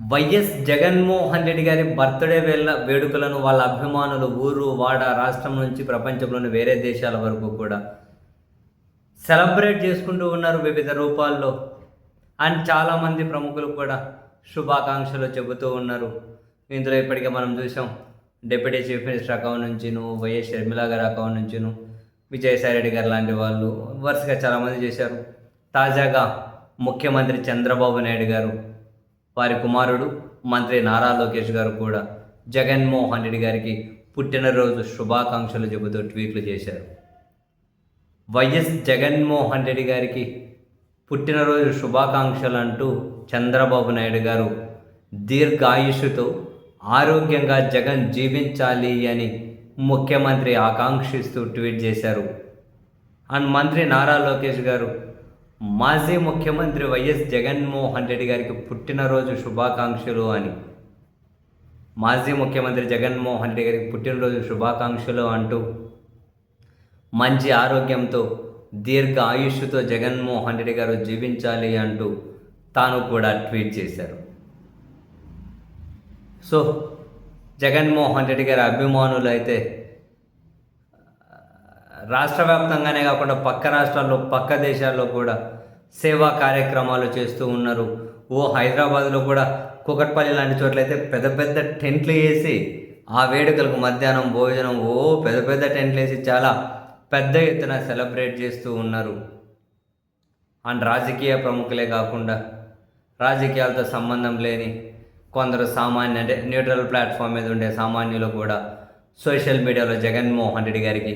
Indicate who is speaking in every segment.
Speaker 1: YS Jaganmohan Reddy గారి birthday వేళ వేడుకలను వాళ్ళ అభిమానులు ఊరు వాడ రాష్ట్రం నుంచి ప్రపంచంలోని వేరే దేశాల వరకు కూడా సెలబ్రేట్ చేసుకుంటూ ఉన్నారు వివిధ రూపాల్లో. అండ్ చాలామంది ప్రముఖులు కూడా శుభాకాంక్షలు చెబుతూ ఉన్నారు. ఇందులో ఇప్పటికే మనం చూసాం డిప్యూటీ చీఫ్ మినిస్టర్ అకౌంట్ నుంచిను వైఎస్ షర్మిల గారి అకౌంట్ నుంచిను విజయసాయి రెడ్డి గారు లాంటి వాళ్ళు వరుసగా చాలామంది చేశారు. తాజాగా ముఖ్యమంత్రి చంద్రబాబు నాయుడు గారు వారి కుమారుడు మంత్రి నారా లోకేష్ గారు కూడా జగన్మోహన్ రెడ్డి గారికి పుట్టినరోజు శుభాకాంక్షలు చెబుతూ ట్వీట్లు చేశారు. వైఎస్ జగన్మోహన్ రెడ్డి గారికి పుట్టినరోజు శుభాకాంక్షలు అంటూ చంద్రబాబు నాయుడు గారు దీర్ఘాయుషుతో ఆరోగ్యంగా జగన్ జీవించాలి అని ముఖ్యమంత్రి ఆకాంక్షిస్తూ ట్వీట్ చేశారు. అండ్ మంత్రి నారా లోకేష్ గారు మాజీ ముఖ్యమంత్రి వైఎస్ జగన్మోహన్ రెడ్డి గారికి పుట్టినరోజు శుభాకాంక్షలు అని. మాజీ ముఖ్యమంత్రి జగన్మోహన్ రెడ్డి గారికి పుట్టినరోజు శుభాకాంక్షలు అంటూ మంచి ఆరోగ్యంతో దీర్ఘ ఆయుష్తో జగన్మోహన్ రెడ్డి గారు జీవించాలి అంటూ తాను కూడా ట్వీట్ చేశారు. సో జగన్మోహన్ రెడ్డి గారి అభిమానులు అయితే రాష్ట్ర వ్యాప్తంగానే కాకుండా పక్క రాష్ట్రాల్లో పక్క దేశాల్లో కూడా సేవా కార్యక్రమాలు చేస్తూ ఉన్నారు. ఓ హైదరాబాద్లో కూడా కుకట్పల్లి లాంటి చోట్లయితే పెద్ద పెద్ద టెంట్లు వేసి ఆ వేడుకలకు మధ్యాహ్నం భోజనం ఓ పెద్ద పెద్ద టెంట్లు వేసి చాలా పెద్ద ఎత్తున సెలబ్రేట్ చేస్తూ ఉన్నారు. అండ్ రాజకీయ ప్రముఖులే కాకుండా రాజకీయాలతో సంబంధం లేని కొందరు సామాన్య అంటే న్యూట్రల్ ప్లాట్ఫామ్ మీద ఉండే సామాన్యులు కూడా సోషల్ మీడియాలో జగన్మోహన్ రెడ్డి గారికి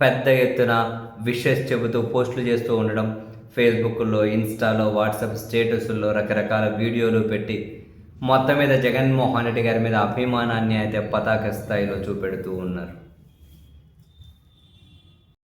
Speaker 1: పెద్ద ఎత్తున విషెస్ చెబుతూ పోస్టులు చేస్తూ ఉండడం ఫేస్బుక్లో ఇన్స్టాలో వాట్సాప్ స్టేటస్ల్లో రకరకాల వీడియోలు పెట్టి మొత్తం మీద జగన్మోహన్ రెడ్డి గారి మీద అభిమానాన్ని అయితే పతాక స్థాయిలో చూపెడుతూ ఉన్నారు.